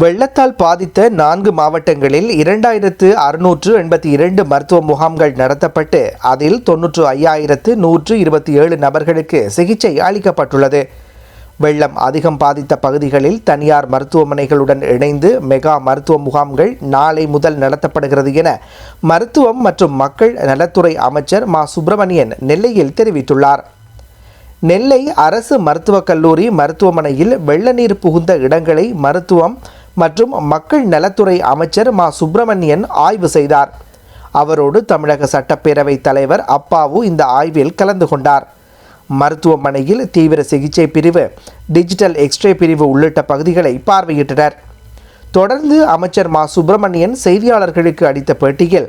வெள்ளத்தால் பாதித்த நான்கு மாவட்டங்களில் இரண்டாயிரத்து அறுநூற்று எண்பத்தி இரண்டு மருத்துவ முகாம்கள் நடத்தப்பட்டு அதில் தொன்னூற்று ஐயாயிரத்து நூற்று இருபத்தி ஏழு நபர்களுக்கு சிகிச்சை அளிக்கப்பட்டுள்ளது. வெள்ளம் அதிகம் பாதித்த பகுதிகளில் தனியார் மருத்துவமனைகளுடன் இணைந்து மெகா மருத்துவ முகாம்கள் நாளை முதல் நடத்தப்படுகிறது என மருத்துவம் மற்றும் மக்கள் நலத்துறை அமைச்சர் மா. சுப்பிரமணியன் நெல்லையில் தெரிவித்துள்ளார். நெல்லை அரசு மருத்துவக் கல்லூரி மருத்துவமனையில் வெள்ள நீர் புகுந்த இடங்களை மருத்துவம் மற்றும் மக்கள் நலத்துறை அமைச்சர் மா. சுப்பிரமணியன் ஆய்வு செய்தார். அவரோடு தமிழக சட்டப்பேரவைத் தலைவர் அப்பாவு இந்த ஆய்வில் கலந்து கொண்டார். மருத்துவமனையில் தீவிர சிகிச்சை பிரிவு டிஜிட்டல் எக்ஸ்ரே பிரிவு உள்ளிட்ட பகுதிகளை பார்வையிட்டனர். தொடர்ந்து அமைச்சர் மா. சுப்பிரமணியன் செய்தியாளர்களுக்கு அளித்த பேட்டியில்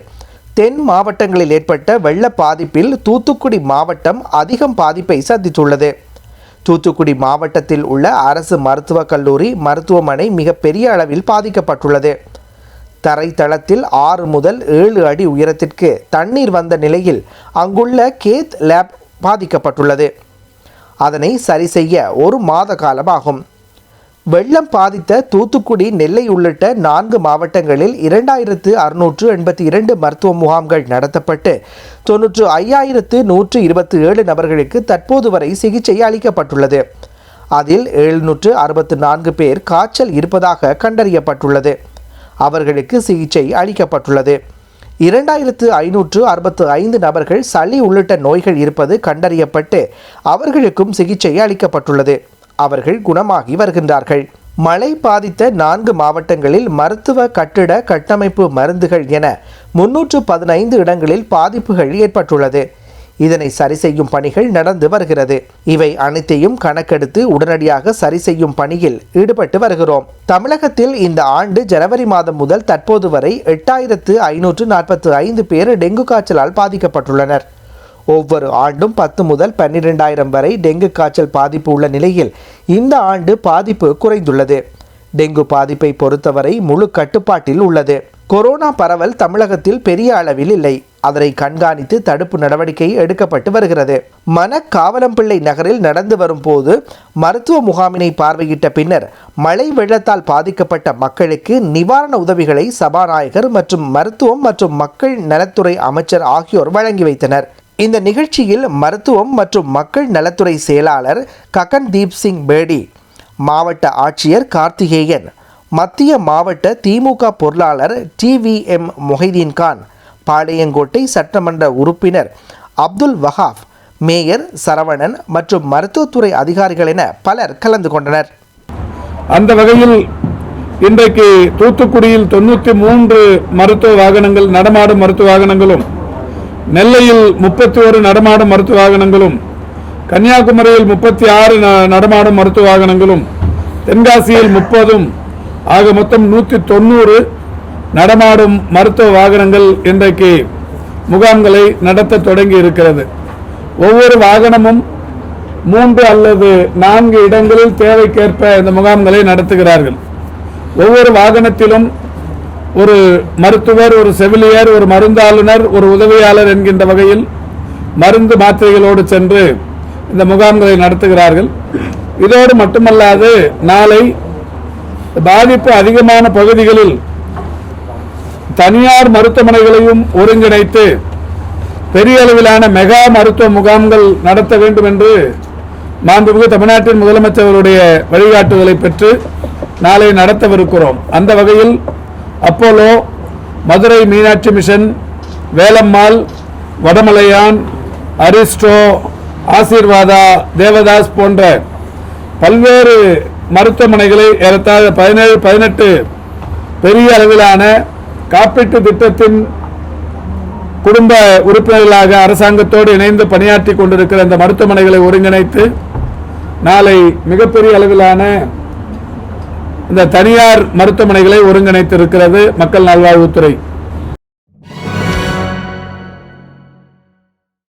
தென் மாவட்டங்களில் ஏற்பட்ட வெள்ள பாதிப்பில் தூத்துக்குடி மாவட்டம் அதிகம் பாதிப்பை சந்தித்துள்ளது. தூத்துக்குடி மாவட்டத்தில் உள்ள அரசு மருத்துவக் கல்லூரி மருத்துவமனை மிகப்பெரிய அளவில் பாதிக்கப்பட்டுள்ளது. தரைத்தளத்தில் ஆறு முதல் ஏழு அடி உயரத்திற்கு தண்ணீர் வந்த நிலையில் அங்குள்ள கேத் லேப் பாதிக்கப்பட்டுள்ளது. அதனை சரி செய்ய ஒரு மாத காலமாகும். வெள்ளம் பாதித்த தூத்துக்குடி நெல்லை உள்ளிட்ட நான்கு மாவட்டங்களில் இரண்டாயிரத்து அறுநூற்று எண்பத்தி இரண்டு மருத்துவ முகாம்கள் நடத்தப்பட்டு தொன்னூற்று ஐயாயிரத்து நூற்று இருபத்தி ஏழு நபர்களுக்கு தற்போது வரை சிகிச்சை அளிக்கப்பட்டுள்ளது. அதில் எழுநூற்று அறுபத்து நான்கு பேர் காய்ச்சல் இருப்பதாக கண்டறியப்பட்டுள்ளது. அவர்களுக்கு சிகிச்சை அளிக்கப்பட்டுள்ளது. இரண்டாயிரத்து ஐநூற்று அறுபத்து ஐந்து நபர்கள் சளி உள்ளிட்ட நோய்கள் இருப்பது கண்டறியப்பட்டு அவர்களுக்கும் சிகிச்சை அளிக்கப்பட்டுள்ளது. அவர்கள் குணமாகி வருகின்றார்கள். மழை பாதித்த நான்கு மாவட்டங்களில் மருத்துவ கட்டிட கட்டமைப்பு மருந்துகள் என முன்னூற்று பதினைந்து இடங்களில் பாதிப்புகள் ஏற்பட்டுள்ளது. இதனை சரி செய்யும் பணிகள் நடந்து வருகிறது. இவை அனைத்தையும் கணக்கெடுத்து உடனடியாக சரி செய்யும் பணியில் ஈடுபட்டு வருகிறோம். தமிழகத்தில் இந்த ஆண்டு ஜனவரி மாதம் முதல் தற்போது வரை எட்டாயிரத்து ஐநூற்று நாற்பத்து ஐந்து பேர் டெங்கு காய்ச்சலால் பாதிக்கப்பட்டுள்ளனர். ஒவ்வொரு ஆண்டும் பத்து முதல் பன்னிரெண்டாயிரம் வரை டெங்கு காய்ச்சல் பாதிப்பு உள்ள நிலையில் இந்த ஆண்டு பாதிப்பு குறைந்துள்ளது. டெங்கு பாதிப்பை பொறுத்தவரை முழு கட்டுப்பாட்டில் உள்ளது. கொரோனா பரவல் தமிழகத்தில் பெரிய அளவில் இல்லை. அதனை கண்காணித்து தடுப்பு நடவடிக்கை எடுக்கப்பட்டு வருகிறது. மனக்காவலம்பிள்ளை நகரில் நடந்து வரும்போது மருத்துவ முகாமினை பார்வையிட்ட பின்னர் மழை வெள்ளத்தால் பாதிக்கப்பட்ட மக்களுக்கு நிவாரண உதவிகளை சபாநாயகர் மற்றும் மருத்துவம் மற்றும் மக்கள் நலத்துறை அமைச்சர் ஆகியோர் வழங்கி வைத்தனர். இந்த நிகழ்ச்சியில் மருத்துவம் மற்றும் மக்கள் நலத்துறை செயலாளர் ககன்தீப் சிங் பேடி மாவட்ட ஆட்சியர் கார்த்திகேயன் மத்திய மாவட்ட திமுக பொருளாளர் டிவிஎம் மொஹிதீன் கான் பாளையங்கோட்டை சட்டமன்ற உறுப்பினர் அப்துல் வஹாப் மேயர் சரவணன் மற்றும் மருத்துவத்துறை அதிகாரிகள் என பலர் கலந்து கொண்டனர். அந்த வகையில் இன்றைக்கு தூத்துக்குடியில் தொண்ணூற்றி மூன்று மருத்துவ வாகனங்கள் நடமாடும் மருத்துவ வாகனங்களும் நெல்லையில் முப்பத்தி ஒரு நடமாடும் மருத்துவ வாகனங்களும் கன்னியாகுமரியில் முப்பத்தி ஆறு நடமாடும் மருத்துவ வாகனங்களும் தென்காசியில் முப்பதும் ஆக மொத்தம் நூற்றி தொண்ணூறு நடமாடும் மருத்துவ வாகனங்கள் இன்றைக்கு முகாம்களை நடத்த தொடங்கி இருக்கிறது ஒவ்வொரு வாகனமும் மூன்று அல்லது நான்கு இடங்களில் தேவைக்கேற்ப இந்த முகாம்களை நடத்துகிறார்கள். ஒவ்வொரு வாகனத்திலும் ஒரு மருத்துவர் ஒரு செவிலியர் ஒரு மருந்தாளுநர் ஒரு உதவியாளர் என்கின்ற வகையில் மருந்து மாத்திரைகளோடு சென்று இந்த முகாம்களை நடத்துகிறார்கள். இதோடு மட்டுமல்லாது நாளை பாதிப்பு அதிகமான பகுதிகளில் தனியார் மருத்துவமனைகளையும் ஒருங்கிணைத்து பெரிய அளவிலான மெகா மருத்துவ முகாம்கள் நடத்த வேண்டும் என்று மாண்புமிகு தமிழ்நாட்டின் முதலமைச்சருடைய வழிகாட்டுதலை பெற்று நாளை நடத்தவிருக்கிறோம். அந்த வகையில் Apollo Madurai Meenakshi Mission Velammal Vadamalayan Aristo Aseervadha Devadoss போன்ற பல்வேறு மருத்துவமனைகளை ஏறத்தாழ பதினேழு பதினெட்டு பெரிய அளவிலான காப்பீட்டு திட்டத்தின் குடும்ப உறுப்பினர்களாக அரசாங்கத்தோடு இணைந்து பணியாற்றி கொண்டிருக்கிற இந்த மருத்துவமனைகளை ஒருங்கிணைத்து நாளை மிகப்பெரிய அளவிலான இந்த தனியார் மருத்துவமனைகளை ஒருங்கிணைத்திருக்கிறது மக்கள் நல்வாழ்வுத்துறை.